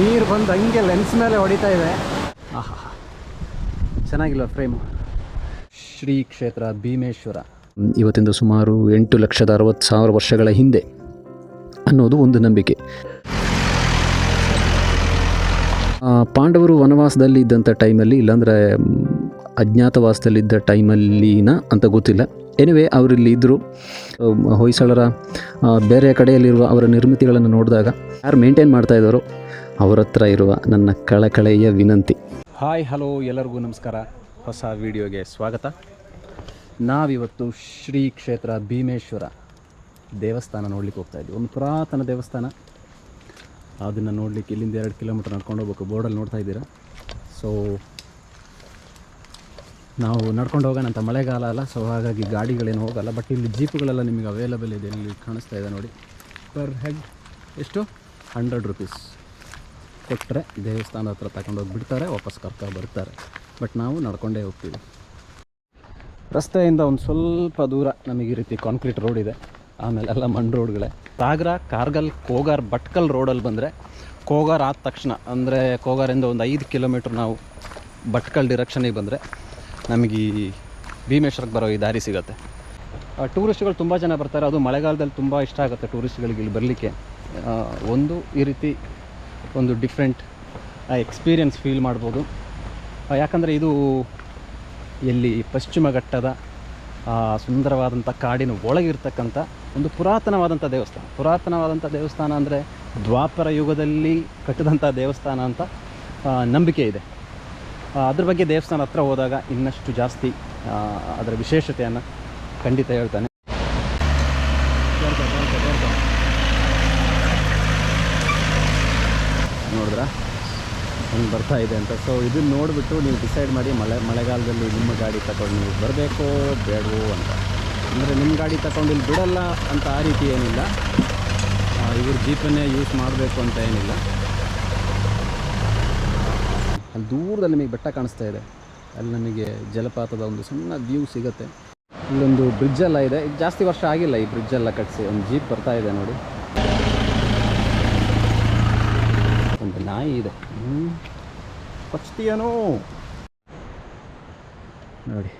ನೀರು ಬಂದು ಹಂಗೆ ಲೆನ್ಸ್ ಮೇಲೆ ಹೊಡಿತಾ ಇದೆ. ಆಹಾ ಚೆನ್ನಾಗಿಲ್ಲ ಫ್ರೇಮು ಶ್ರೀ ಕ್ಷೇತ್ರ ಭೀಮೇಶ್ವರ. ಇವತ್ತಿಂದ ಸುಮಾರು ಎಂಟು ಲಕ್ಷದ ಅರವತ್ತು ಸಾವಿರ ವರ್ಷಗಳ ಹಿಂದೆ ಅನ್ನೋದು ಒಂದು ನಂಬಿಕೆ. ಪಾಂಡವರು ವನವಾಸದಲ್ಲಿ ಇದ್ದಂಥ ಟೈಮಲ್ಲಿ ಇಲ್ಲಾಂದರೆ ಅಜ್ಞಾತವಾಸದಲ್ಲಿದ್ದ ಟೈಮಲ್ಲಿನ ಅಂತ ಗೊತ್ತಿಲ್ಲ. ಎನಿವೆ ಅವರಿಲ್ಲಿ ಇದ್ದರು ಹೊಯ್ಸಳರ ಬೇರೆ ಕಡೆಯಲ್ಲಿರುವ ಅವರ ನಿರ್ಮಿತಿಗಳನ್ನು ನೋಡಿದಾಗ ಯಾರು ಮೇಂಟೈನ್ ಮಾಡ್ತಾ ಇದ್ದಾರೋ ಅವರ ಹತ್ರ ಇರುವ ನನ್ನ ಕಳಕಳೆಯ ವಿನಂತಿ. ಹಾಯ್, ಹಲೋ, ಎಲ್ಲರಿಗೂ ನಮಸ್ಕಾರ. ಹೊಸ ವಿಡಿಯೋಗೆ ಸ್ವಾಗತ. ನಾವಿವತ್ತು ಶ್ರೀ ಕ್ಷೇತ್ರ ಭೀಮೇಶ್ವರ ದೇವಸ್ಥಾನ ನೋಡ್ಲಿಕ್ಕೆ ಹೋಗ್ತಾ ಇದ್ವಿ ಒಂದು ಪುರಾತನ ದೇವಸ್ಥಾನ. ಅದನ್ನು ನೋಡಲಿಕ್ಕೆ ಇಲ್ಲಿಂದ ಎರಡು ಕಿಲೋಮೀಟರ್ ನಡ್ಕೊಂಡು ಹೋಗ್ಬೇಕು. ಬೋರ್ಡಲ್ಲಿ ನೋಡ್ತಾ ಇದ್ದೀರಾ? ಸೊ ನಾವು ನಡ್ಕೊಂಡು ಹೋಗೋಣ ಅಂತ. ಮಳೆಗಾಲ ಅಲ್ಲ ಸೊ ಹಾಗಾಗಿ ಗಾಡಿಗಳೇನು ಹೋಗಲ್ಲ. ಬಟ್ ಇಲ್ಲಿ ಜೀಪ್ಗಳೆಲ್ಲ ನಿಮಗೆ ಅವೈಲಬಲ್ ಇದೆ. ಇಲ್ಲಿ ಕಾಣಿಸ್ತಾ ಇದೆ ನೋಡಿ. ಪರ್ ಹೆಡ್ ಎಷ್ಟು? ಹಂಡ್ರೆಡ್ ರುಪೀಸ್ ಕೊಟ್ಟರೆ ದೇವಸ್ಥಾನ ಹತ್ರ ತಗೊಂಡೋಗಿ ಬಿಡ್ತಾರೆ ವಾಪಸ್ ಕರ್ಕ ಬರ್ತಾರೆ. ಬಟ್ ನಾವು ನಡ್ಕೊಂಡೇ ಹೋಗ್ತೀವಿ. ರಸ್ತೆಯಿಂದ ಒಂದು ಸ್ವಲ್ಪ ದೂರ ನಮಗೆ ಈ ರೀತಿ ಕಾಂಕ್ರೀಟ್ ರೋಡ್ ಇದೆ. ಆಮೇಲೆ ಎಲ್ಲ ಮಣ್ಣು ರೋಡ್ಗಳೇ ಸಾಗರ, ಕಾರ್ಗಲ್, ಕೋಗಾರ್, ಭಟ್ಕಲ್ ರೋಡಲ್ಲಿ ಬಂದರೆ ಕೋಗಾರ್ ಆದ ತಕ್ಷಣ, ಅಂದರೆ ಕೋಗಾರಿಂದ ಒಂದು ಐದು ಕಿಲೋಮೀಟ್ರ್ ನಾವು ಭಟ್ಕಲ್ ಡಿರೆಕ್ಷನಿಗೆ ಬಂದರೆ ನಮಗೆ ಈ ಭೀಮೇಶ್ವರಕ್ಕೆ ಬರೋ ಈ ದಾರಿ ಸಿಗುತ್ತೆ. ಟೂರಿಸ್ಟ್ಗಳು ತುಂಬ ಜನ ಬರ್ತಾರೆ. ಅದು ಮಳೆಗಾಲದಲ್ಲಿ ತುಂಬ ಇಷ್ಟ ಆಗುತ್ತೆ ಟೂರಿಸ್ಟ್ಗಳಿಗೆ ಇಲ್ಲಿ ಬರಲಿಕ್ಕೆ. ಒಂದು ಈ ರೀತಿ ಒಂದು ಡಿಫ್ರೆಂಟ್ ಎಕ್ಸ್ಪೀರಿಯನ್ಸ್ ಫೀಲ್ ಮಾಡ್ಬೋದು. ಯಾಕಂದರೆ ಇದು ಎಲ್ಲಿ ಪಶ್ಚಿಮ ಘಟ್ಟದ ಸುಂದರವಾದಂಥ ಕಾಡಿನ ಒಳಗಿರ್ತಕ್ಕಂಥ ಒಂದು ಪುರಾತನವಾದಂಥ ದೇವಸ್ಥಾನ. ಪುರಾತನವಾದಂಥ ದೇವಸ್ಥಾನ ಅಂದರೆ ದ್ವಾಪರ ಯುಗದಲ್ಲಿ ಕಟ್ಟಿದಂಥ ದೇವಸ್ಥಾನ ಅಂತ ನಂಬಿಕೆ ಇದೆ. ಅದ್ರ ಬಗ್ಗೆ ದೇವಸ್ಥಾನ ಹತ್ರ ಹೋದಾಗ ಇನ್ನಷ್ಟು ಜಾಸ್ತಿ ಅದರ ವಿಶೇಷತೆಯನ್ನು ಖಂಡಿತ ಹೇಳ್ತಾನೆ ನೋಡಿದ್ರಾ ಹೆಂಗೆ ಬರ್ತಾ ಇದೆ ಅಂತ. ಸೊ ಇದನ್ನ ನೋಡಿಬಿಟ್ಟು ನೀವು ಡಿಸೈಡ್ ಮಾಡಿ ಮಳೆ, ಮಳೆಗಾಲದಲ್ಲಿ ನಿಮ್ಮ ಗಾಡಿ ತಗೊಂಡು ನೀವು ಬರಬೇಕೋ ಬೇಡವೋ ಅಂತ. ಅಂದರೆ ನಿಮ್ಮ ಗಾಡಿ ತಗೊಂಡು ಇಲ್ಲಿ ಬಿಡಲ್ಲ ಅಂತ ಆ ರೀತಿ ಏನಿಲ್ಲ. ಇವ್ರ ಜೀಪನ್ನೇ ಯೂಸ್ ಮಾಡಬೇಕು ಅಂತ ಏನಿಲ್ಲ. ಅಲ್ಲಿ ದೂರದಲ್ಲಿ ನಿಮಗೆ ಬೆಟ್ಟ ಕಾಣಿಸ್ತಾ ಇದೆ. ಅಲ್ಲಿ ನಮಗೆ ಜಲಪಾತದ ಒಂದು ಸಣ್ಣ ವ್ಯೂ ಸಿಗುತ್ತೆ. ಇಲ್ಲೊಂದು ಬ್ರಿಡ್ಜೆಲ್ಲ ಇದೆ. ಇದು ಜಾಸ್ತಿ ವರ್ಷ ಆಗಿಲ್ಲ ಈ ಬ್ರಿಡ್ಜೆಲ್ಲ ಕಟ್ಟಿಸಿ ಒಂದು ಜೀಪ್ ಬರ್ತಾ ಇದೆ ನೋಡಿ. ಒಂದು ನಾಯಿ ಇದೆ. ಹ್ಞೂ ನೋಡಿ.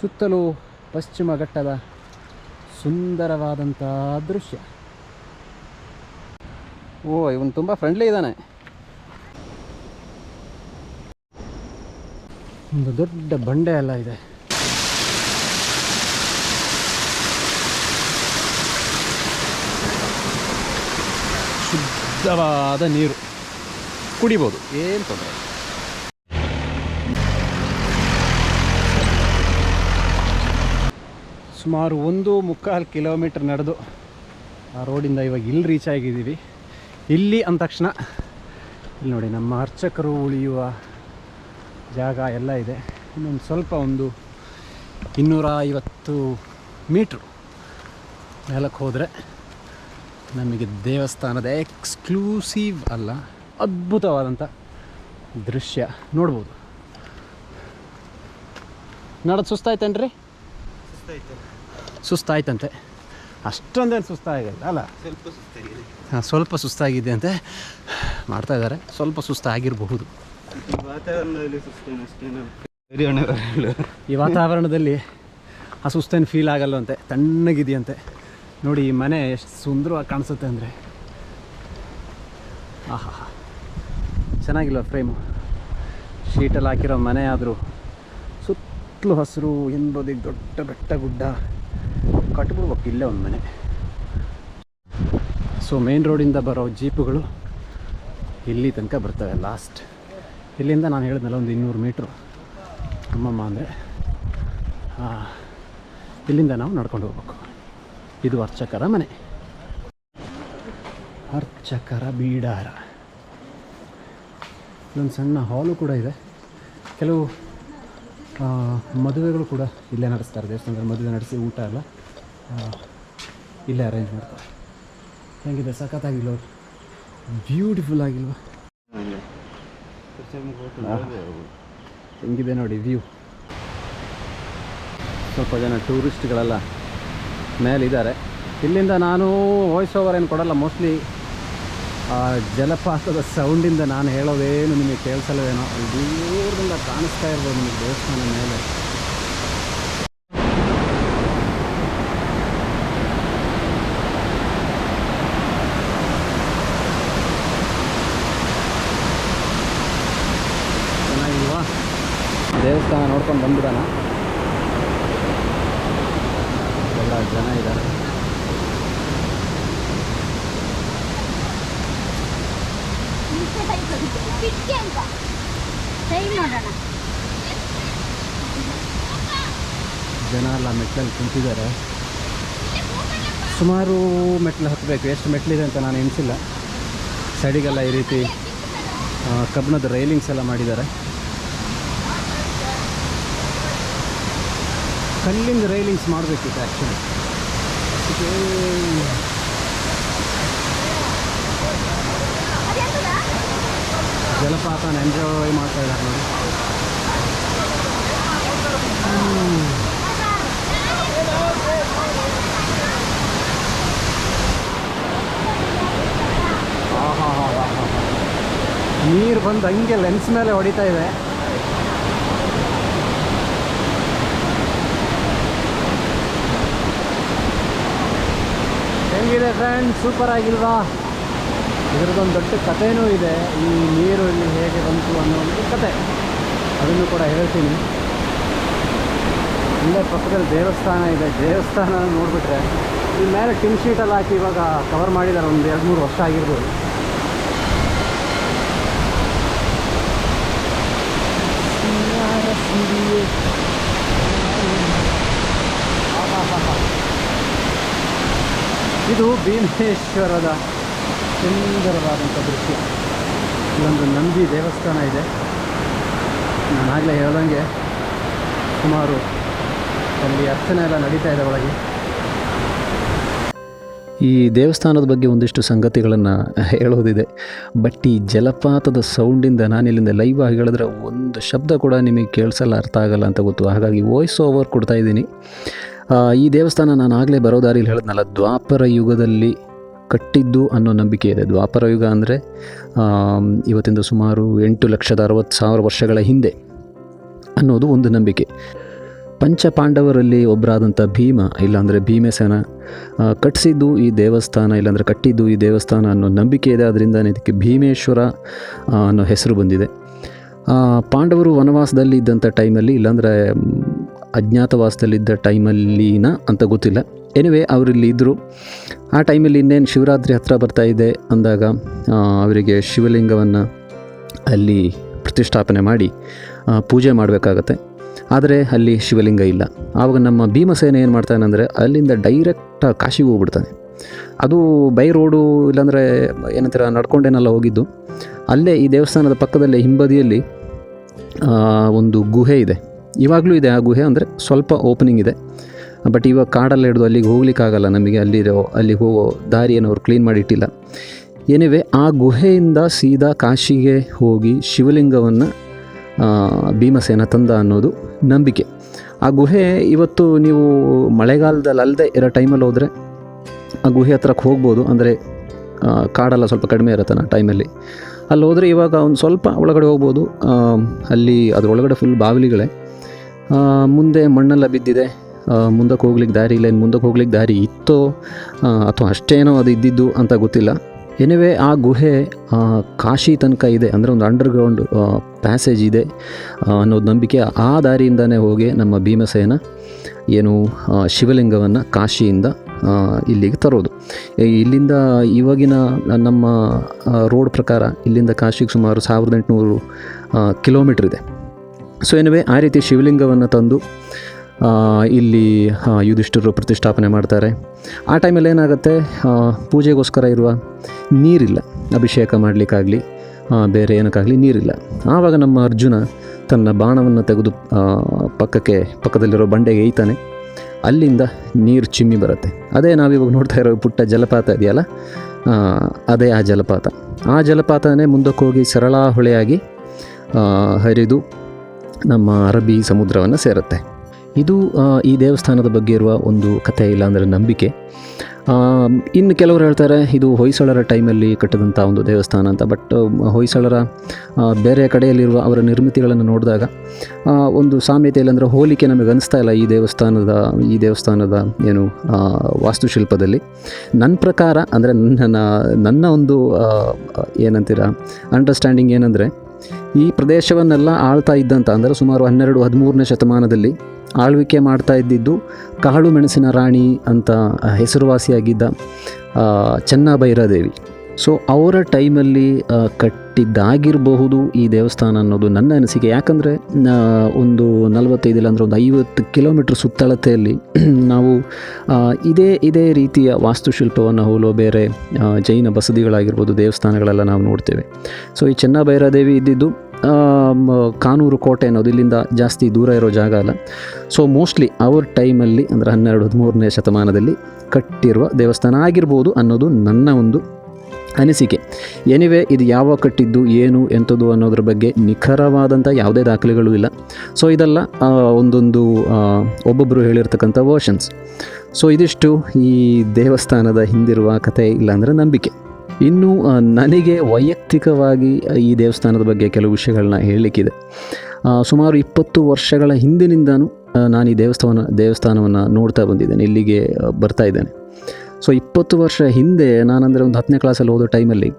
ಸುತ್ತಲೂ ಪಶ್ಚಿಮ ಘಟ್ಟದ ಸುಂದರವಾದಂಥ ದೃಶ್ಯ. ಓ, ಇವನು ತುಂಬ ಫ್ರೆಂಡ್ಲಿ ಇದ್ದಾನೆ. ಒಂದು ದೊಡ್ಡ ಬಂಡೆ ಎಲ್ಲ ಇದೆ. ಶುದ್ಧವಾದ ನೀರು. ಕುಡಿಬೋದು. ಏನು ತೊಂದರೆ. ಸುಮಾರು ಒಂದು ಮುಕ್ಕಾಲು ಕಿಲೋಮೀಟ್ರ್ ನಡೆದು ಆ ರೋಡಿಂದ ಇವಾಗ ಇಲ್ಲಿ ರೀಚ್ ಆಗಿದ್ದೀವಿ. ಇಲ್ಲಿ ಅಂದ ತಕ್ಷಣ ಇಲ್ಲಿ ನೋಡಿ ನಮ್ಮ ಅರ್ಚಕರು ಉಳಿಯುವ ಜಾಗ ಎಲ್ಲ ಇದೆ. ಇನ್ನೊಂದು ಸ್ವಲ್ಪ ಒಂದು ಇನ್ನೂರ ಐವತ್ತು ಮೀಟ್ರು ಮೇಲಕ್ಕೆ ಹೋದರೆ ನಮಗೆ ದೇವಸ್ಥಾನದ ಎಕ್ಸ್ಕ್ಲೂಸಿವ್ ಅಲ್ಲ ಅದ್ಭುತವಾದಂಥ ದೃಶ್ಯ. ನೋಡ್ಬೋದು. ನೋಡೋದು ಸುಸ್ತಾಯ್ತೇನ್ರಿ? ಸುಸ್ತಾಯ್ತಂತೆ. ಅಷ್ಟೊಂದೇನು ಸುಸ್ತಾಗಿಲ್ಲ ಅಲ್ಲ. ಸ್ವಲ್ಪ ಸುಸ್ತಾಗಿದೆ. ಹಾಂ ಸ್ವಲ್ಪ ಸುಸ್ತಾಗಿದೆ ಅಂತೆ. ಮಾಡ್ತಾ ಇದ್ದಾರೆ. ಸ್ವಲ್ಪ ಸುಸ್ತಾಗಿರಬಹುದು. ಈ ವಾತಾವರಣದಲ್ಲಿ ಆ ಸುಸ್ತೇನು ಫೀಲ್ ಆಗಲ್ಲವಂತೆ ತಣ್ಣಗಿದೆಯಂತೆ. ನೋಡಿ ಈ ಮನೆ ಎಷ್ಟು ಸುಂದರವಾಗಿ ಕಾಣಿಸುತ್ತೆ ಅಂದರೆ. ಆಹಾ ಚೆನ್ನಾಗಿಲ್ವ ಫ್ರೇಮು ಶೀಟಲ್ಲಿ ಹಾಕಿರೋ ಮನೆ ಆದರೂ ಸುತ್ತಲೂ ಹಸಿರು ಹಿಂಬದಿಗೆ ದೊಡ್ಡ ಬೆಟ್ಟ ಗುಡ್ಡ. ಕಟ್ಬಿಡ್ಬೇಕು ಇಲ್ಲೇ ಒಂದು ಮನೆ. ಸೊ ಮೇನ್ ರೋಡಿಂದ ಬರೋ ಜೀಪುಗಳು ಇಲ್ಲಿ ತನಕ ಬರ್ತವೆ ಲಾಸ್ಟ್ ಇಲ್ಲಿಂದ ನಾನು ಹೇಳಿದ್ನಲ್ಲ ಒಂದು ಇನ್ನೂರು ಮೀಟ್ರು ಅಮ್ಮಮ್ಮ ಅಂದರೆ ಇಲ್ಲಿಂದ ನಾವು ನಡ್ಕೊಂಡು ಹೋಗ್ಬೇಕು. ಇದು ಅರ್ಚಕರ ಮನೆ. ಅರ್ಚಕರ ಬೀಡಾರ. ಇಲ್ಲೊಂದು ಸಣ್ಣ ಹಾಲು ಕೂಡ ಇದೆ. ಕೆಲವು ಮದುವೆಗಳು ಕೂಡ ಇಲ್ಲೇ ನಡೆಸ್ತಾರೆ ದೇವಸ್ಥಾನದಲ್ಲಿ ಮದುವೆ ನಡೆಸಿ ಊಟ ಎಲ್ಲ ಇಲ್ಲೇ ಅರೇಂಜ್ ಮಾಡ್ತಾರೆ. ಹೆಂಗಿದೆ? ಸಖತ್ತಾಗಿಲ್ಲ ಬ್ಯೂಟಿಫುಲ್ ಆಗಿಲ್ವ? ಹೆಂಗಿದೆ ನೋಡಿ ವ್ಯೂ ಸ್ವಲ್ಪ ಜನ ಟೂರಿಸ್ಟ್ಗಳೆಲ್ಲ ಮೇಲಿದ್ದಾರೆ. ಇಲ್ಲಿಂದ ನಾನು ವಾಯ್ಸ್ ಓವರ್ ಏನು ಕೊಡಲ್ಲ ಮೋಸ್ಟ್ಲಿ ಆ ಜಲಪಾತದ ಸೌಂಡಿಂದ ನಾನು ಹೇಳೋದೇನು ನಿಮಗೆ ಕೇಳಿಸಲ್ವೇನೋ? ದೂರದಿಂದ ಕಾಣಿಸ್ತಾ ಇರ್ಬೋದು ನಿಮಗೆ ದೇವಸ್ಥಾನ ಮೇಲೆ ಚೆನ್ನಾಗಿಲ್ವಾ ದೇವಸ್ಥಾನ ನೋಡ್ಕೊಂಡು ಬಂದ್ಬಿಡೋಣ ಎಲ್ಲ ಜನ ಇದ್ದಾರೆ ಜನ ಎಲ್ಲ ಮೆಟ್ಲಲ್ಲಿ ಕುಂತಿದ್ದಾರೆ. ಸುಮಾರು ಮೆಟ್ಲು ಹತ್ತಬೇಕು. ಎಷ್ಟು ಮೆಟ್ಲಿದೆ ಅಂತ ನಾನು ಎಣಿಸಿಲ್ಲ. ಸೈಡಿಗೆಲ್ಲ ಈ ರೀತಿ ಕಬ್ಬಿಣದ ರೈಲಿಂಗ್ಸ್ ಎಲ್ಲ ಮಾಡಿದ್ದಾರೆ. ಕಲ್ಲಿಂದ ರೈಲಿಂಗ್ಸ್ ಮಾಡಬೇಕಿತ್ತು ಆ್ಯಕ್ಚುಲಿ ಜಲಪಾತನ ಎಂಜಾಯ್ ಮಾಡ್ತಾ ಇದ್ದಾರೆ ನೋಡಿ. ನೀರು ಬಂದು ಹಂಗೆ ಲೆನ್ಸ್ ಮೇಲೆ ಹೊಡಿತಾ ಇದೆ. ಹೆಂಗಿದೆ ಫ್ರೆಂಡ್ ಸೂಪರ್ ಆಗಿಲ್ವಾ? ಇದರದೊಂದು ದೊಡ್ಡ ಕಥೆಯೂ ಇದೆ. ಈ ನೀರು ಇಲ್ಲಿ ಹೇಗೆ ಬಂತು ಅನ್ನೋ ಒಂದು ಕತೆ ಅದನ್ನು ಕೂಡ ಹೇಳ್ತೀನಿ. ಇಲ್ಲೇ ಪಕ್ಕದಲ್ಲಿ ದೇವಸ್ಥಾನ ಇದೆ. ದೇವಸ್ಥಾನ ನೋಡಿಬಿಟ್ರೆ ಈ ಮೇಲೆ ಟಿನ್ ಶೀಟಲ್ಲಿ ಹಾಕಿ ಇವಾಗ ಕವರ್ ಮಾಡಿದ್ದಾರೆ ಒಂದು ಎರಡು ಮೂರು ವರ್ಷ ಆಗಿರ್ಬೋದು. ಇದು ಭೀಮೇಶ್ವರದ ಸುಂದರವಾದಂಥ ದೃಶ್ಯ. ಇಲ್ಲೊಂದು ನಂದಿ ದೇವಸ್ಥಾನ ಇದೆ. ನಾನಾಗಲೇ ಹೇಳ್ದಂಗೆ ಸುಮಾರು ಅಲ್ಲಿ ಅರ್ಚನೆ ಎಲ್ಲ ನಡೀತಾ ಇದೆ ಒಳಗೆ. ಈ ದೇವಸ್ಥಾನದ ಬಗ್ಗೆ ಒಂದಿಷ್ಟು ಸಂಗತಿಗಳನ್ನು ಹೇಳೋದಿದೆ. ಬಟ್ ಈ ಜಲಪಾತದ ಸೌಂಡಿಂದ ನಾನು ಇಲ್ಲಿಂದ ಲೈವ್ ಆಗಿ ಹೇಳಿದ್ರೆ ಒಂದು ಶಬ್ದ ಕೂಡ ನಿಮಗೆ ಕೇಳಿಸಲ್ಲ, ಅರ್ಥ ಆಗಲ್ಲ ಅಂತ ಗೊತ್ತು. ಹಾಗಾಗಿ ವಾಯ್ಸ್ ಓವರ್ ಕೊಡ್ತಾ ಇದ್ದೀನಿ. ಈ ದೇವಸ್ಥಾನ ನಾನು ಆಗಲೇ ಬರೋ ಹೇಳಿದ್ನಲ್ಲ, ದ್ವಾಪರ ಯುಗದಲ್ಲಿ ಕಟ್ಟಿದ್ದು ಅನ್ನೋ ನಂಬಿಕೆ ಇದೆ. ದ್ವಾಪರ ಯುಗ ಅಂದರೆ ಇವತ್ತಿಂದ ಸುಮಾರು ಎಂಟು ಲಕ್ಷದ ಅರವತ್ತು ಸಾವಿರ ವರ್ಷಗಳ ಹಿಂದೆ ಅನ್ನೋದು ಒಂದು ನಂಬಿಕೆ. ಪಂಚ ಪಾಂಡವರಲ್ಲಿ ಒಬ್ಬರಾದಂಥ ಭೀಮ, ಇಲ್ಲಾಂದರೆ ಭೀಮಸೇನ ಕಟ್ಟಿಸಿದ್ದು ಈ ದೇವಸ್ಥಾನ, ಇಲ್ಲಾಂದರೆ ಕಟ್ಟಿದ್ದು ಈ ದೇವಸ್ಥಾನ ಅನ್ನೋ ನಂಬಿಕೆ ಇದೆ. ಅದರಿಂದ ಇದಕ್ಕೆ ಭೀಮೇಶ್ವರ ಅನ್ನೋ ಹೆಸರು ಬಂದಿದೆ. ಪಾಂಡವರು ವನವಾಸದಲ್ಲಿ ಇದ್ದಂಥ ಟೈಮಲ್ಲಿ, ಇಲ್ಲಾಂದರೆ, ಅಜ್ಞಾತವಾಸದಲ್ಲಿದ್ದ ಟೈಮಲ್ಲಿನ ಅಂತ ಗೊತ್ತಿಲ್ಲ. ಎನಿವೆ ಅವರಿಲ್ಲಿ ಇದ್ದರು ಆ ಟೈಮಲ್ಲಿ ಇನ್ನೇನು ಶಿವರಾತ್ರಿ ಹತ್ತಿರ ಬರ್ತಾ ಇದೆ ಅಂದಾಗ ಅವರಿಗೆ ಶಿವಲಿಂಗವನ್ನು ಅಲ್ಲಿ ಪ್ರತಿಷ್ಠಾಪನೆ ಮಾಡಿ ಪೂಜೆ ಮಾಡಬೇಕಾಗತ್ತೆ. ಆದರೆ ಅಲ್ಲಿ ಶಿವಲಿಂಗ ಇಲ್ಲ. ಆವಾಗ ನಮ್ಮ ಭೀಮಸೇನೆ ಏನು ಮಾಡ್ತಾನೆ ಅಂದರೆ, ಅಲ್ಲಿಂದ ಡೈರೆಕ್ಟ್ ಕಾಶಿಗೆ ಹೋಗ್ಬಿಡ್ತಾನೆ. ಅದು ಬೈ ರೋಡು ಇಲ್ಲಾಂದರೆ ಏನಂತೀರ, ನಡ್ಕೊಂಡೇನೆಲ್ಲ ಹೋಗಿದ್ದು. ಅಲ್ಲೇ ಈ ದೇವಸ್ಥಾನದ ಪಕ್ಕದಲ್ಲೇ ಹಿಂಬದಿಯಲ್ಲಿ ಒಂದು ಗುಹೆ ಇದೆ. ಇವಾಗಲೂ ಇದೆ ಆ ಗುಹೆ ಅಂದರೆ ಸ್ವಲ್ಪ ಓಪನಿಂಗ್ ಇದೆ. ಬಟ್ ಇವಾಗ ಕಾಡಲ್ಲಿ ಹಿಡಿದು ಅಲ್ಲಿಗೆ ಹೋಗ್ಲಿಕ್ಕಾಗಲ್ಲ ನಮಗೆ, ಅಲ್ಲಿರೋ, ಅಲ್ಲಿ ಹೋಗೋ ದಾರಿಯನ್ನು ಅವ್ರು ಕ್ಲೀನ್ ಮಾಡಿಟ್ಟಿಲ್ಲ ಏನಿವೆ ಆ ಗುಹೆಯಿಂದ ಸೀದಾ ಕಾಶಿಗೆ ಹೋಗಿ ಶಿವಲಿಂಗವನ್ನು ಭೀಮಸೇನ ತಂದ ಅನ್ನೋದು ನಂಬಿಕೆ. ಆ ಗುಹೆ ಇವತ್ತು ನೀವು ಮಳೆಗಾಲದಲ್ಲಿ ಅಲ್ಲದೆ ಇರೋ ಟೈಮಲ್ಲಿ ಹೋದರೆ, ಆ ಗುಹೆ ಹತ್ರಕ್ಕೆ ಹೋಗ್ಬೋದು. ಅಂದರೆ ಕಾಡೆಲ್ಲ ಸ್ವಲ್ಪ ಕಡಿಮೆ ಇರುತ್ತೆ ಆ ಟೈಮಲ್ಲಿ ಅಲ್ಲಿ ಹೋದರೆ ಇವಾಗ ಒಂದು ಸ್ವಲ್ಪ ಒಳಗಡೆ ಹೋಗ್ಬೋದು. ಅಲ್ಲಿ ಅದರೊಳಗಡೆ ಫುಲ್ ಬಾವಿಲಿಗಳೇ. ಮುಂದೆ ಮಣ್ಣೆಲ್ಲ ಬಿದ್ದಿದೆ. ಮುಂದಕ್ಕೆ ಹೋಗ್ಲಿಕ್ಕೆ ದಾರಿ ಇಲ್ಲ ಇನ್ನು ಮುಂದಕ್ಕೆ ಹೋಗ್ಲಿಕ್ಕೆ ದಾರಿ ಇತ್ತೋ ಅಥವಾ ಅಷ್ಟೇನೋ ಅದು ಇದ್ದಿದ್ದು ಅಂತ ಗೊತ್ತಿಲ್ಲ. ಎನಿವೆ ಆ ಗುಹೆ ಕಾಶಿ ತನಕ ಇದೆ, ಅಂದರೆ ಒಂದು ಅಂಡರ್ಗ್ರೌಂಡ್ ಪ್ಯಾಸೇಜ್ ಇದೆ ಅನ್ನೋದು ನಂಬಿಕೆ. ಆ ದಾರಿಯಿಂದನೇ ಹೋಗಿ ನಮ್ಮ ಭೀಮಸೇನ ಏನು ಶಿವಲಿಂಗವನ್ನು ಕಾಶಿಯಿಂದ ಇಲ್ಲಿಗೆ ತರೋದು. ಇಲ್ಲಿಂದ ಇವಾಗಿನ ನಮ್ಮ ರೋಡ್ ಪ್ರಕಾರ ಇಲ್ಲಿಂದ ಕಾಶಿಗೆ ಸುಮಾರು ಸಾವಿರದ ಎಂಟುನೂರು ಕಿಲೋಮೀಟ್ರ್ ಇದೆ. ಸೊ ಏನಿವೆ ಆ ರೀತಿ ಶಿವಲಿಂಗವನ್ನು ತಂದು ಇಲ್ಲಿ ಯುಧಿಷ್ಠರು ಪ್ರತಿಷ್ಠಾಪನೆ ಮಾಡ್ತಾರೆ. ಆ ಟೈಮಲ್ಲಿ ಏನಾಗುತ್ತೆ? ಪೂಜೆಗೋಸ್ಕರ ಇರುವ ನೀರಿಲ್ಲ. ಅಭಿಷೇಕ ಮಾಡಲಿಕ್ಕಾಗಲಿ ಬೇರೆ ಏನಕ್ಕಾಗಲಿ ನೀರಿಲ್ಲ. ಆವಾಗ ನಮ್ಮ ಅರ್ಜುನ ತನ್ನ ಬಾಣವನ್ನು ತೆಗೆದು ಪಕ್ಕಕ್ಕೆ, ಪಕ್ಕದಲ್ಲಿರೋ ಬಂಡೆಗೆ ಏಯ್ತಾನೆ. ಅಲ್ಲಿಂದ ನೀರು ಚಿಮ್ಮಿ ಬರುತ್ತೆ. ಅದೇ ನಾವಿವಾಗ ನೋಡ್ತಾ ಇರೋ ಪುಟ್ಟ ಜಲಪಾತ ಇದೆಯಲ್ಲ? ಅದೇ ಆ ಜಲಪಾತ. ಆ ಜಲಪಾತನೇ ಮುಂದಕ್ಕೆ ಹೋಗಿ ಸರಳ ಹೊಳೆಯಾಗಿ ಹರಿದು ನಮ್ಮ ಅರಬ್ಬಿ ಸಮುದ್ರವನ್ನು ಸೇರುತ್ತೆ. ಇದು ಈ ದೇವಸ್ಥಾನದ ಬಗ್ಗೆ ಇರುವ ಒಂದು ಕಥೆ ಇಲ್ಲ ಅಂದರೆ ನಂಬಿಕೆ. ಇನ್ನು ಕೆಲವರು ಹೇಳ್ತಾರೆ, ಇದು ಹೊಯ್ಸಳರ ಟೈಮಲ್ಲಿ ಕಟ್ಟಿದಂಥ ಒಂದು ದೇವಸ್ಥಾನ ಅಂತ. ಬಟ್, ಹೊಯ್ಸಳರ ಬೇರೆ ಕಡೆಯಲ್ಲಿರುವ ಅವರ ನಿರ್ಮಿತಿಗಳನ್ನು ನೋಡಿದಾಗ ಒಂದು ಸಾಮ್ಯತೆ ಇಲ್ಲಾಂದರೆ ಹೋಲಿಕೆ ನಮಗೆ ಅನಿಸ್ತಾ ಇಲ್ಲ ಈ ದೇವಸ್ಥಾನದ ಈ ದೇವಸ್ಥಾನದ ಏನು ವಾಸ್ತುಶಿಲ್ಪದಲ್ಲಿ. ನನ್ನ ಪ್ರಕಾರ ಅಂದರೆ ನನ್ನ ನನ್ನ ಒಂದು ಏನಂತೀರ ಅಂಡರ್ಸ್ಟ್ಯಾಂಡಿಂಗ್ ಏನಂದರೆ, ಈ ಪ್ರದೇಶವನ್ನೆಲ್ಲ ಆಳ್ತಾ ಇದ್ದಂಥ ಅಂದರೆ ಸುಮಾರು ಹನ್ನೆರಡು ಹದಿಮೂರನೇ ಶತಮಾನದಲ್ಲಿ ಆಳ್ವಿಕೆ ಮಾಡ್ತಾ ಇದ್ದಿದ್ದು ಕಾಳು ಮೆಣಸಿನ ರಾಣಿ ಅಂತ ಹೆಸರುವಾಸಿಯಾಗಿದ್ದ ಚೆನ್ನಭೈರಾದೇವಿ. ಸೊ ಅವರ ಟೈಮಲ್ಲಿ ಕಟ್ಟಿದ್ದಾಗಿರಬಹುದು ಈ ದೇವಸ್ಥಾನ ಅನ್ನೋದು ನನ್ನ ಅನಿಸಿಕೆ. ಯಾಕಂದರೆ ಒಂದು ನಲವತ್ತೈದು ಇಲ್ಲಾಂದ್ರೆ ಒಂದು ಐವತ್ತು ಕಿಲೋಮೀಟ್ರ್ ಸುತ್ತಳತೆಯಲ್ಲಿ ನಾವು ಇದೇ ಇದೇ ರೀತಿಯ ವಾಸ್ತುಶಿಲ್ಪವನ್ನು ಹೋಲೋ ಬೇರೆ ಜೈನ ಬಸದಿಗಳಾಗಿರ್ಬೋದು ದೇವಸ್ಥಾನಗಳೆಲ್ಲ ನಾವು ನೋಡ್ತೇವೆ. ಸೊ ಈ ಚೆನ್ನಭೈರಾದೇವಿ ಇದ್ದಿದ್ದು ಕಾನೂರು ಕೋಟೆ ಅನ್ನೋದು ಇಲ್ಲಿಂದ ಜಾಸ್ತಿ ದೂರ ಇರೋ ಜಾಗ ಅಲ್ಲ. ಸೊ ಮೋಸ್ಟ್ಲಿ ಅವರ್ ಟೈಮಲ್ಲಿ ಅಂದರೆ ಹನ್ನೆರಡು, ಹದಿಮೂರನೇ ಶತಮಾನದಲ್ಲಿ ಕಟ್ಟಿರುವ ದೇವಸ್ಥಾನ ಆಗಿರ್ಬೋದು ಅನ್ನೋದು ನನ್ನ ಒಂದು ಅನಿಸಿಕೆ. ಎನಿವೆ ಇದು ಯಾವಾಗ ಕಟ್ಟಿದ್ದು, ಏನು, ಎಂಥದ್ದು ಅನ್ನೋದ್ರ ಬಗ್ಗೆ ನಿಖರವಾದಂಥ ಯಾವುದೇ ದಾಖಲೆಗಳು ಇಲ್ಲ. ಸೊ ಇದೆಲ್ಲ ಒಂದೊಂದು ಒಬ್ಬೊಬ್ಬರು ಹೇಳಿರ್ತಕ್ಕಂಥ ವರ್ಷನ್ಸ್ ಸೊ ಇದಿಷ್ಟು ಈ ದೇವಸ್ಥಾನದ ಹಿಂದಿರುವ ಕಥೆ ಇಲ್ಲಾಂದರೆ ನಂಬಿಕೆ. ಇನ್ನು ನನಗೆ ವೈಯಕ್ತಿಕವಾಗಿ ಈ ದೇವಸ್ಥಾನದ ಬಗ್ಗೆ ಕೆಲವು ವಿಷಯಗಳನ್ನ ಹೇಳಲಿಕ್ಕಿದೆ. ಸುಮಾರು ಇಪ್ಪತ್ತು ವರ್ಷಗಳ ಹಿಂದಿನಿಂದನೂ ನಾನು ಈ ದೇವಸ್ಥಾನ, ದೇವಸ್ಥಾನವನ್ನು ನೋಡ್ತಾ ಬಂದಿದ್ದೇನೆ, ಇಲ್ಲಿಗೆ ಬರ್ತಾ ಇದ್ದೇನೆ. ಸೊ, ಇಪ್ಪತ್ತು ವರ್ಷ ಹಿಂದೆ ನಾನಂದರೆ ಒಂದು ಹತ್ತನೇ ಕ್ಲಾಸಲ್ಲಿ ಓದೋ ಟೈಮಲ್ಲಿ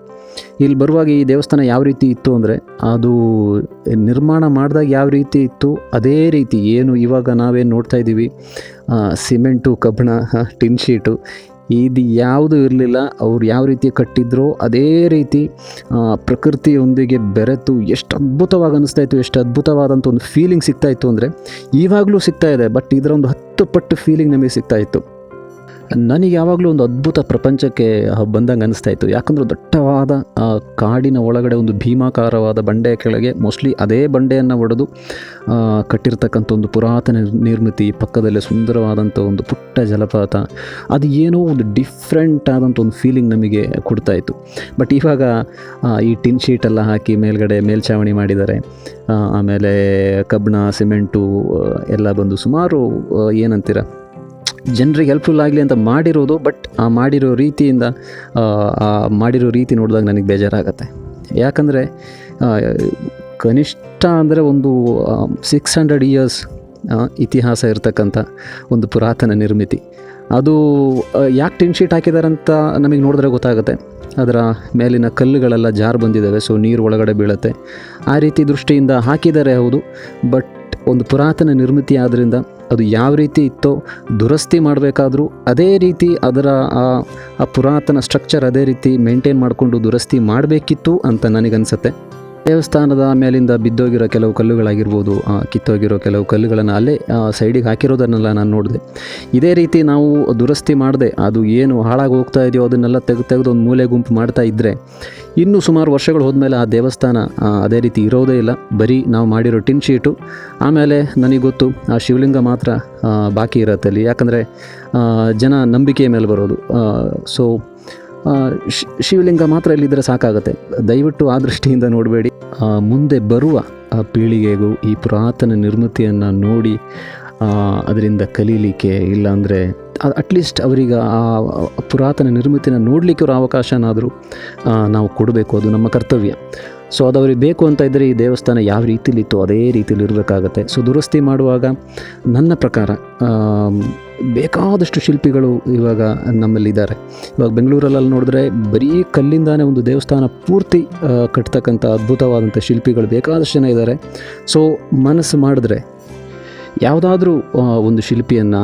ಇಲ್ಲಿ ಬರುವಾಗ ಈ ದೇವಸ್ಥಾನ ಯಾವ ರೀತಿ ಇತ್ತು ಅಂದರೆ, ಅದು ನಿರ್ಮಾಣ ಮಾಡಿದಾಗ ಯಾವ ರೀತಿ ಇತ್ತು, ಅದೇ ರೀತಿ ಏನು ಇವಾಗ ನಾವೇನು ನೋಡ್ತಾ ಇದ್ದೀವಿ ಸಿಮೆಂಟು, ಕಬ್ಬಣ, ಟಿನ್ ಶೀಟು ಇದು ಯಾವುದು ಇರಲಿಲ್ಲ, ಅವ್ರು ಯಾವ ರೀತಿ ಕಟ್ಟಿದ್ರೋ ಅದೇ ರೀತಿ ಪ್ರಕೃತಿಯೊಂದಿಗೆ ಬೆರೆತು ಎಷ್ಟು ಅದ್ಭುತವಾಗಿ ಅನಿಸ್ತಾ ಇತ್ತು, ಎಷ್ಟು ಅದ್ಭುತವಾದಂಥ ಒಂದು ಫೀಲಿಂಗ್ ಸಿಗ್ತಾ ಇತ್ತು ಅಂದರೆ ಇವಾಗಲೂ ಸಿಗ್ತಾ ಇದೆ ಬಟ್ ಇದರ ಒಂದು ಹತ್ತು ಪಟ್ಟು ಫೀಲಿಂಗ್ ನಮಗೆ ಸಿಗ್ತಾ ಇತ್ತು. ನನಗೆ ಯಾವಾಗಲೂ ಒಂದು ಅದ್ಭುತ ಪ್ರಪಂಚಕ್ಕೆ ಬಂದಂಗೆ ಅನಿಸ್ತಾ ಇತ್ತು. ಯಾಕಂದ್ರೆ ದಟ್ಟವಾದ ಕಾಡಿನ ಒಳಗಡೆ ಒಂದು ಭೀಮಾಕಾರವಾದ ಬಂಡೆಯ ಕೆಳಗೆ ಮೋಸ್ಟ್ಲಿ ಅದೇ ಬಂಡೆಯನ್ನು ಒಡೆದು ಕಟ್ಟಿರ್ತಕ್ಕಂಥ ಒಂದು ಪುರಾತನ ನಿರ್ಮಿತಿ, ಪಕ್ಕದಲ್ಲೇ ಸುಂದರವಾದಂಥ ಒಂದು ಪುಟ್ಟ ಜಲಪಾತ, ಅದು ಏನೋ ಒಂದು ಡಿಫ್ರೆಂಟ್ ಆದಂಥ ಒಂದು ಫೀಲಿಂಗ್ ನಮಗೆ ಕೊಡ್ತಾ ಇತ್ತು. ಬಟ್ ಇವಾಗ ಈ ಟಿನ್ ಶೀಟ್ ಎಲ್ಲ ಹಾಕಿ ಮೇಲ್ಗಡೆ ಮೇಲ್ಛಾವಣಿ ಮಾಡಿದ್ದಾರೆ ಆಮೇಲೆ ಕಬ್ಬಣ, ಸಿಮೆಂಟು ಎಲ್ಲ ಬಂದು ಸುಮಾರು ಏನಂತೀರ? ಜನರಿಗೆ ಹೆಲ್ಪ್ಫುಲ್ ಆಗಲಿ ಅಂತ ಮಾಡಿರೋದು ಬಟ್ ಆ ಮಾಡಿರೋ ರೀತಿಯಿಂದ ಆ, ಮಾಡಿರೋ ರೀತಿ ನೋಡಿದಾಗ ನನಗೆ ಬೇಜಾರಾಗತ್ತೆ. ಯಾಕಂದರೆ ಕನಿಷ್ಠ ಅಂದರೆ ಒಂದು ಸಿಕ್ಸ್ ಹಂಡ್ರೆಡ್ ಇಯರ್ಸ್ ಇತಿಹಾಸ ಇರತಕ್ಕಂಥ ಒಂದು ಪುರಾತನ ನಿರ್ಮಿತಿ. ಅದು ಯಾಕೆ ಟಿನ್ ಶೀಟ್ ಹಾಕಿದ್ದಾರೆ ಅಂತ ನಮಗೆ ನೋಡಿದ್ರೆ ಗೊತ್ತಾಗುತ್ತೆ. ಅದರ ಮೇಲಿನ ಕಲ್ಲುಗಳೆಲ್ಲ ಜಾರು ಬಂದಿದ್ದಾವೆ ಸೊ ನೀರು ಒಳಗಡೆ ಬೀಳುತ್ತೆ. ಆ ರೀತಿ ದೃಷ್ಟಿಯಿಂದ ಹಾಕಿದ್ದಾರೆ ಹೌದು ಬಟ್ ಒಂದು ಪುರಾತನ ನಿರ್ಮಿತಿ ಆದ್ದರಿಂದ ಅದು ಯಾವ ರೀತಿ ಇತ್ತೋ, ದುರಸ್ತಿ ಮಾಡಬೇಕಾದರೂ ಅದೇ ರೀತಿ ಅದರ ಆ ಆ ಪುರಾತನ ಸ್ಟ್ರಕ್ಚರ್ ಅದೇ ರೀತಿ ಮೇಂಟೈನ್ ಮಾಡಿಕೊಂಡು ದುರಸ್ತಿ ಮಾಡಬೇಕಿತ್ತು ಅಂತ ನನಗನ್ಸುತ್ತೆ. ದೇವಸ್ಥಾನದ ಮೇಲಿಂದ ಬಿದ್ದೋಗಿರೋ ಕೆಲವು ಕಲ್ಲುಗಳಾಗಿರ್ಬೋದು ಕಿತ್ತೋಗಿರೋ ಕೆಲವು ಕಲ್ಲುಗಳನ್ನು ಅಲ್ಲೇ ಸೈಡಿಗೆ ಹಾಕಿರೋದನ್ನೆಲ್ಲ ನಾನು ನೋಡಿದೆ. ಇದೇ ರೀತಿ ನಾವು ದುರಸ್ತಿ ಮಾಡದೆ, ಅದು ಏನು ಹಾಳಾಗಿ ಹೋಗ್ತಾ ಇದೆಯೋ ಅದನ್ನೆಲ್ಲ ತೆಗೆದು ತೆಗೆದು ಒಂದು ಮೂಲೆ ಗುಂಪು ಮಾಡ್ತಾ ಇದ್ದರೆ ಇನ್ನೂ ಸುಮಾರು ವರ್ಷಗಳು ಹೋದ್ಮೇಲೆ ಆ ದೇವಸ್ಥಾನ ಅದೇ ರೀತಿ ಇರೋದೇ ಇಲ್ಲ. ಬರೀ ನಾವು ಮಾಡಿರೋ ಟಿನ್ ಶೀಟು, ಆಮೇಲೆ ನನಗೆ ಗೊತ್ತು, ಆ ಶಿವಲಿಂಗ ಮಾತ್ರ ಬಾಕಿ ಇರತ್ತಲ್ಲಿ ಯಾಕಂದರೆ ಜನ ನಂಬಿಕೆಯ ಮೇಲೆ ಬರೋದು. ಸೊ ಶಿವಲಿಂಗ ಮಾತ್ರ ಇಲ್ಲಿದ್ದರೆ ಸಾಕಾಗುತ್ತೆ. ದಯವಿಟ್ಟು ಆ ದೃಷ್ಟಿಯಿಂದ ನೋಡಬೇಡಿ. ಮುಂದೆ ಬರುವ ಪೀಳಿಗೆಗೂ ಈ ಪುರಾತನ ನಿರ್ಮಿತಿಯನ್ನು ನೋಡಿ ಅದರಿಂದ ಕಲೀಲಿಕ್ಕೆ ಇಲ್ಲಾಂದರೆ ಅಟ್ಲೀಸ್ಟ್ ಅವರಿಗೆ ಆ, ಪುರಾತನ ನಿರ್ಮಿತಿನ ನೋಡಲಿಕ್ಕೆ ಅವರ ಅವಕಾಶನಾದರೂ ನಾವು ಕೊಡಬೇಕು. ಅದು ನಮ್ಮ ಕರ್ತವ್ಯ. ಸೊ ಅದು ಅವ್ರಿಗೆ ಬೇಕು ಅಂತ ಇದ್ದರೆ ಈ ದೇವಸ್ಥಾನ ಯಾವ ರೀತಿಲಿತ್ತು ಅದೇ ರೀತಿಲಿ ಇರಬೇಕಾಗತ್ತೆ ಸೊ ದುರಸ್ತಿ ಮಾಡುವಾಗ ನನ್ನ ಪ್ರಕಾರ ಬೇಕಾದಷ್ಟು ಶಿಲ್ಪಿಗಳು ಇವಾಗ ನಮ್ಮಲ್ಲಿದ್ದಾರೆ. ಇವಾಗ ಬೆಂಗಳೂರಲ್ಲಿ ನೋಡಿದ್ರೆ ಬರೀ ಕಲ್ಲಿಂದಾನೇ ಒಂದು ದೇವಸ್ಥಾನ ಪೂರ್ತಿ ಕಟ್ತಕ್ಕಂಥ ಅದ್ಭುತವಾದಂಥ ಶಿಲ್ಪಿಗಳು ಬೇಕಾದಷ್ಟು ಜನ ಇದ್ದಾರೆ. ಸೊ ಮನಸ್ಸು ಮಾಡಿದ್ರೆ ಯಾವುದಾದ್ರೂ ಒಂದು ಶಿಲ್ಪಿಯನ್ನು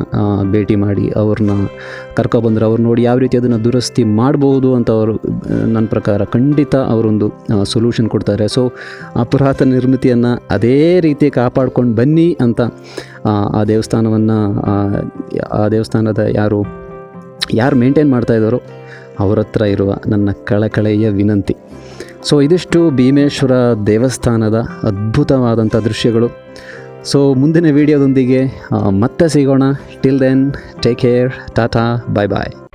ಭೇಟಿ ಮಾಡಿ ಅವ್ರನ್ನ ಕರ್ಕೊಬಂದ್ರೆ ಅವ್ರು ನೋಡಿ ಯಾವ ರೀತಿ ಅದನ್ನು ದುರಸ್ತಿ ಮಾಡ್ಬೋದು ಅಂತ ಅವರು ನನ್ನ ಪ್ರಕಾರ ಖಂಡಿತ ಅವರೊಂದು ಸೊಲ್ಯೂಷನ್ ಕೊಡ್ತಾರೆ. ಸೊ ಆ ಪುರಾತನ ನಿರ್ಮಿತಿಯನ್ನು ಅದೇ ರೀತಿ ಕಾಪಾಡ್ಕೊಂಡು ಬನ್ನಿ ಅಂತ ಆ, ದೇವಸ್ಥಾನವನ್ನು ಆ ದೇವಸ್ಥಾನದ ಯಾರು ಯಾರು ಮೇಂಟೈನ್ ಮಾಡ್ತಾ ಇದ್ದಾರೋ ಅವ್ರ ಹತ್ರ ಇರುವ ನನ್ನ ಕಳಕಳೆಯ ವಿನಂತಿ. ಸೊ ಇದಿಷ್ಟು ಭೀಮೇಶ್ವರ ದೇವಸ್ಥಾನದ ಅದ್ಭುತವಾದಂಥ ದೃಶ್ಯಗಳು. ಸೊ ಮುಂದಿನ ವಿಡಿಯೋದೊಂದಿಗೆ ಮತ್ತೆ ಸಿಗೋಣ. Till then take care tata bye bye